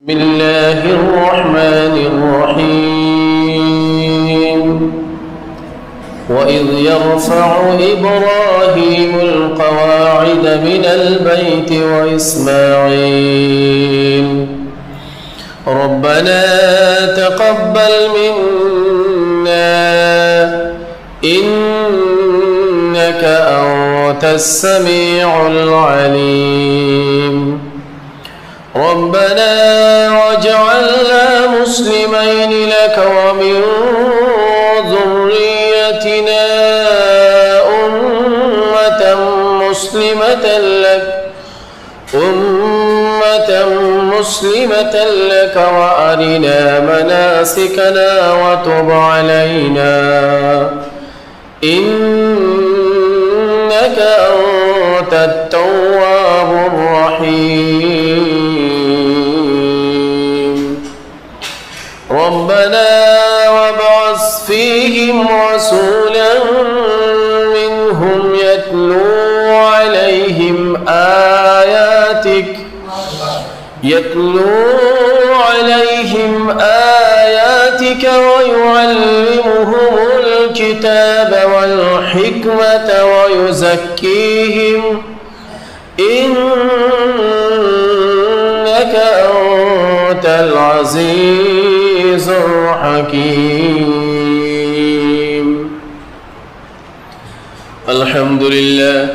بسم الله الرحمن الرحيم. وإذ يرفع إبراهيم القواعد من البيت وإسماعيل. ربنا تقبل منا إنك أنت السميع العليم. ربنا واجعلنا مسلمين لك ومن ذريتنا أمة مسلمة لك أمة مسلمة لك وأرنا مناسكنا وتب علينا. إنك أنت التواب الرحيم. فيهم رسولا منهم يتلو عليهم آياتك. يتلو عليهم آياتك ويعلمهم الكتاب والحكمة ويزكيهم. إنك أنت العزيز الحكيم. الحمد لله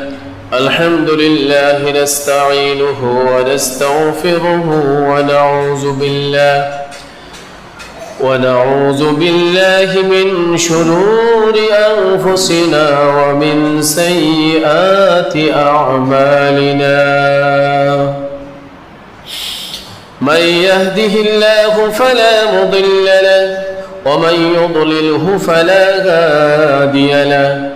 الحمد لله نستعينه ونستغفره ونعوذ بالله ونعوذ بالله من شرور أنفسنا ومن سيئات أعمالنا. من يهده الله فلا مضل له ومن يضلله فلا هادي له.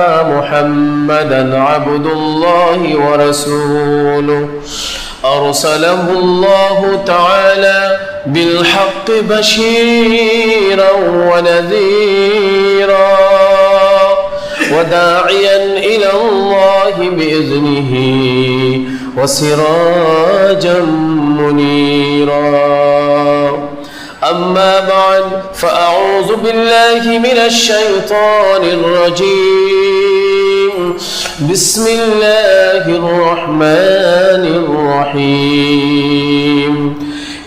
محمدا عبد الله ورسوله. أرسله الله تعالى بالحق بشيرا ونذيرا وداعيا إلى الله بإذنه وسراجا منيرا. أما بعد فأعوذ بالله من الشيطان الرجيم. بسم الله الرحمن الرحيم.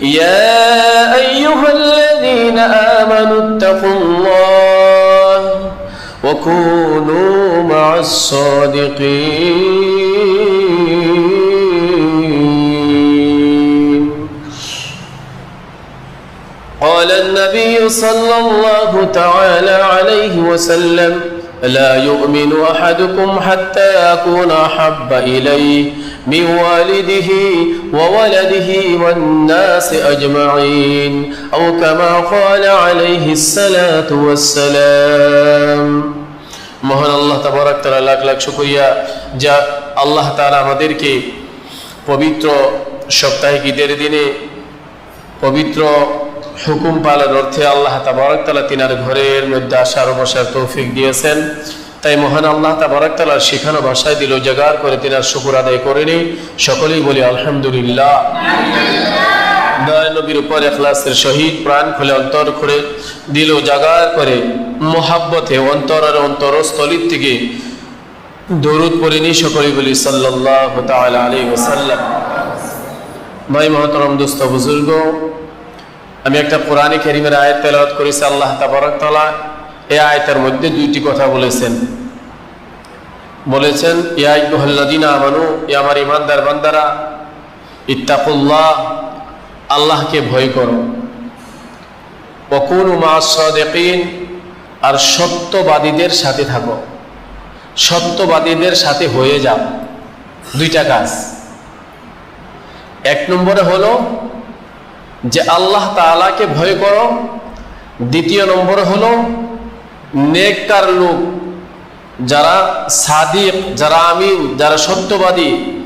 يا أيها الذين آمنوا اتقوا الله وكونوا مع الصادقين. قال النبي صلى الله تعالى عليه وسلم لا يؤمن أحدكم حتى أكون أحب إليه من والده وولده والناس أجمعين أو كما قال عليه الصلاة والسلام মহান আল্লাহ তাবারাক তাআলা লাখ লাখ শুকরিয়া যা আল্লাহ তাআলা আমাদেরকে পবিত্র সাপ্তাহিক ঈদের দিনে পবিত্র হুকুম পালন অর্থে আল্লাহ তাবারাক তাআলা তিনার ঘরের মধ্যে আসার বসার তৌফিক দিয়েছেন। তাই মহান আল্লাহ তাবারাক তাআলার শেখানো ভাষায় দিল জাগার করে তিনার শুকুর আদায় করেনি সকলেই বলি, আলহামদুলিল্লাহ। নবীর উপর এখলাসের সহিত প্রাণ খুলে অন্তর করে দিল জাগার করে মোহাব্বতে অন্তর আর অন্তরস্থলির থেকে দরুদ পড়িনি সকলেই বলি সাল্লাহ তাআলা আলাইহি ওয়াসাল্লাম। ভাই মহতরম, দোস্ত, বুজুর্গ আমি একটা কোরআনী কেরিমের আয়াত তেলাওয়াত করেছি, আল্লাহ তাবারক তাআলা এই আয়াতের মধ্যে দুইটি কথা বলেছেন। বলেছেন, ইয়া আইয়ুহাল্লাযীনা আমানু, ইয়া আমার ঈমানদার বান্দারা, ইত্তাকুল্লাহ, আল্লাহকে ভয় করো। ওয়াকুনু মা'আস সাদিকিন, আর সত্যবাদীদের সাথে থাকো। সত্যবাদীদের সাথে হয়ে যাও। দুইটা কাজ। এক নম্বরে হলো যে আল্লাহ তাআলাকে ভয় করো। দ্বিতীয় নম্বর হলো, নেককার লোক, যারা সাদিক, যারা আমিন, যারা সত্যবাদী,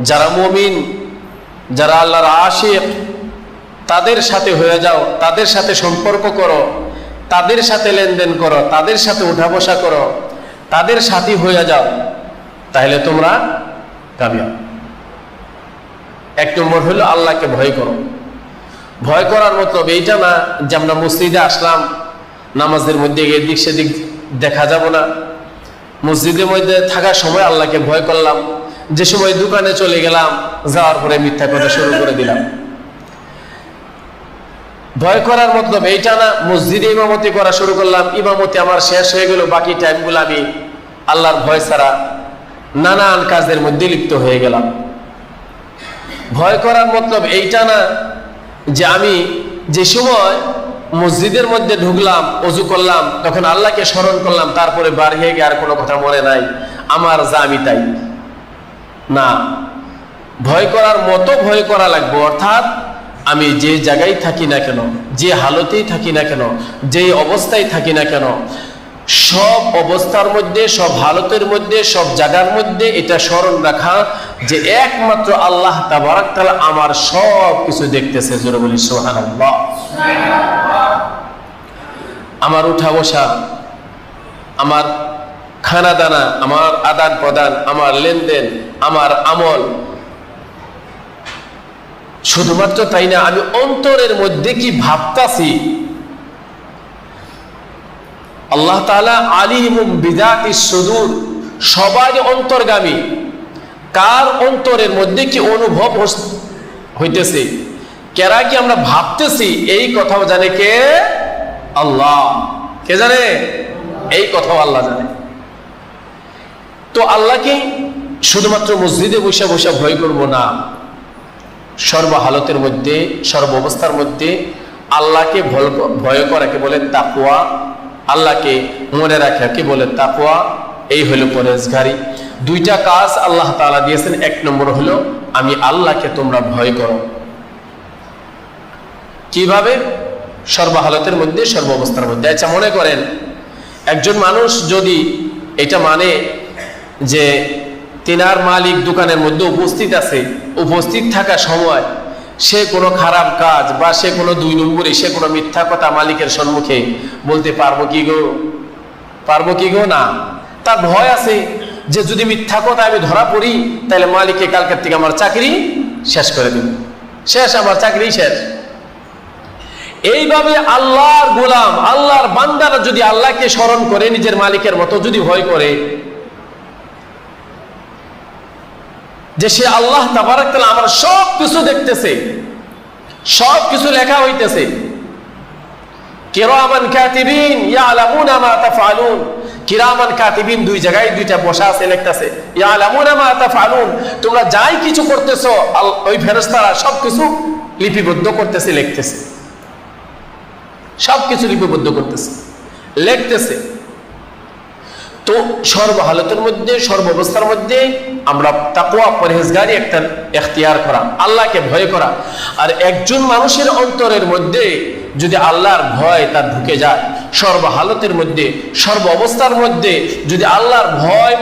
যারা মমিন, যারা আল্লাহর আশিক, তাদের সাথে হয়ে যাও, তাদের সাথে সম্পর্ক করো, তাদের সাথে লেনদেন করো, তাদের সাথে উঠা বসা করো, তাদের সাথী হয়ে যাও, তাহলে তোমরা কামিয়াব। এক নম্বর হলো আল্লাহকে ভয় করো। ভয় করার মতলব এইটা না যে আমরা মসজিদে আসলাম, নামাজের মধ্যে এদিক সেদিক দেখা যাব না। মসজিদের মধ্যে থাকার সময় আল্লাহকে ভয় করলাম, যে সময় দোকানে চলে গেলাম, যাওয়ার পরে মিথ্যা কথা শুরু করে দিলাম। ভয় করার মতলব এইটা না, মসজিদে ইমামতি করা শুরু করলাম, ইমামতি আমার শেষ হয়ে গেল, বাকি টাইমগুলো আমি আল্লাহর ভয় ছাড়া নানান কাজের মধ্যে লিপ্ত হয়ে গেলাম। ভয় করার মতলব এইটা না যে আমি যে সময় মসজিদের মধ্যে ঢুকলাম, অজু করলাম, তখন আল্লাহকে স্মরণ করলাম, তারপরে বার হয়ে গিয়ে আর কোনো কথা মনে নাই। আমার যা আমি তাই। না, ভয় করার মতো ভয় করা লাগবে, অর্থাৎ আমি যে জায়গায় থাকি না কেন, যে হালতেই থাকি না কেন, যে অবস্থায় থাকি না কেন সব অবস্থার মধ্যে, সব হালতের মধ্যে, সব জায়গার মধ্যে এটা স্মরণ রাখা যে একমাত্র আল্লাহ আমার সব কিছু দেখতেছে আমার উঠা বসা, আমার খানা দানা, আমার আদান প্রদান, আমার লেনদেন, আমার আমল, শুধুমাত্র তাই না, আমি অন্তরের মধ্যে কি ভাবতাছি? আল্লাহ তাআলা আলিম বিদাতি সুদূর সবাই অন্তর্গামী। কার অন্তরের মধ্যে কি অনুভব হইতেছে? কেরা কি আমরা ভাবতেছি, এই কথাও জানে কে? আল্লাহ। কে জানে? এই কথাও আল্লাহ জানে। তো আল্লাহকে শুধুমাত্র মসজিদে বসে বসে ভয় করব না। সর্বহালতের মধ্যে সর্ব অবস্থার মধ্যে আল্লাহকে ভয় করাকে বলে তাকুয়া আল্লাহকে মনে রাখাকে বলে তাকুয়া এই হলো পরেজগারি। দুইটা কাজ আল্লাহ তালা দিয়েছেন। এক নম্বর হলো, আমি আল্লাহকে তোমরা ভয় করো। কীভাবে? সর্বহালতের মধ্যে সর্ব অবস্থার মধ্যে। আচ্ছা মনে করেন, একজন মানুষ যদি এটা মানে যে, তিনার মালিক দোকানের মধ্যে উপস্থিত আছে, উপস্থিত থাকা সময় সে কোনো খারাপ কাজ বা সে কোনো দুই নম্বরে সে কোনো মিথ্যা কথা মালিকের সম্মুখে বলতে পারব কি গো? পারব কি গো? না। তার ভয় আছে যে যদি মিথ্যা কথা আমি ধরা পড়ি, তাহলে মালিককে কালকের থেকে আমার চাকরি শেষ করে দিন শেষ, আমার চাকরি শেষ। এইভাবে আল্লাহর গোলাম, আল্লাহর বান্দারা যদি আল্লাহকে স্মরণ করে, নিজের মালিকের মতো যদি ভয় করে যে সে আল্লাহ তাবারাক তাআলা আমার সব কিছু দেখতেছে সব কিছু লেখা হইতেছে। কিরামান দুই জায়গায় দুইটা বসা আছে, লিখতেছে তোমরা যাই কিছু করতেছো ওই লিপিবদ্ধ করতেছে, লিখতেছে। সব কিছু লিপিবদ্ধ করতেছে, লিখতেছে। তো সর্বহালতের মধ্যে সর্ব অবস্থার মধ্যে আমরা তাকুয়া পরহেজগারি একটা এখতিয়ার করা, আল্লাহকে ভয় করা। আর একজন মানুষের অন্তরের মধ্যে যদি আল্লাহর ভয় তার ঢুকে যায়, সর্বহালতের মধ্যে সর্ব অবস্থার মধ্যে, যদি আল্লাহর ভয়,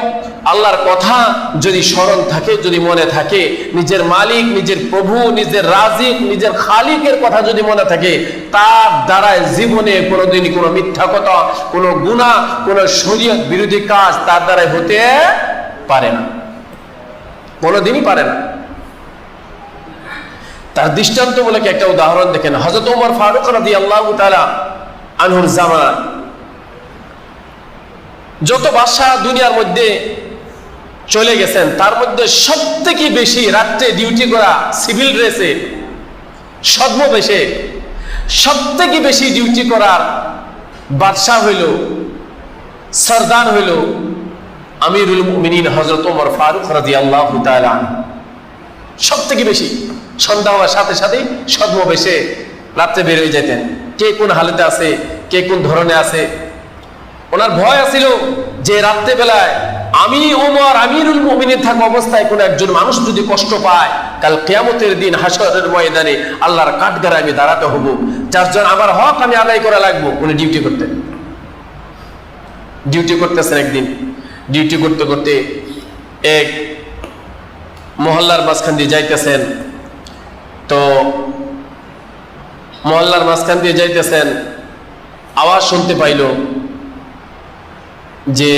আল্লাহর কথা যদি স্মরণ থাকে, যদি মনে থাকে, নিজের মালিক, নিজের প্রভু, নিজের রাজিক, নিজের খালিকের কথা যদি মনে থাকে, তার দ্বারায় জীবনে কোনোদিনই কোনো মিথ্যা কথা, কোনো গুণা কোনো শরীয়ত বিরোধী কাজ তার দ্বারাই হতে পারে না। কোনোদিনই পারে না। তার দৃষ্টান্তমূলক একটা উদাহরণ দেখেন। হজরত উমর ফারুক রাদি আল্লাহ আনহুর জামান। যত বাদশাহ দুনিয়ার মধ্যে চলে গেছেন, তার মধ্যে সব থেকে বেশি রাত্রে ডিউটি করা সিভিল ড্রেসে ছদ্মবেশে সব থেকে বেশি ডিউটি করার বাদশাহ হইল, সরদার হইল আমিরুল মুমিনিন হজরত ওমর ফারুক তাআলা আনহু। সব থেকে বেশি। সন্ধ্যা হওয়ার সাথে সাথে ছদ্মবেশে রাত্রে বের হয়ে যেতেন। কে কোন হালতে আছে, কে কোন ধরনে আছে। ওনার ভয় আছিল যে রাত্রে বেলায় আমি, ওমর, আমিরুল মুমিনিন থাকা অবস্থায় কোন একজন মানুষ যদি কষ্ট পায়, কাল কেয়ামতের দিন হাসরের ময়দানে আল্লাহর কাঠগারে আমি দাঁড়াতে হব। যার জন্য আমার হক আমি আদায় করা লাগবো। উনি ডিউটি করতেন। ডিউটি করতেছেন একদিন। ডিউটি করতে করতে এক মহল্লার মাঝখান দিয়ে যাইতেছেন। তো মহল্লার মাঝখান দিয়ে যাইতেছেন আওয়াজ শুনতে পাইল যে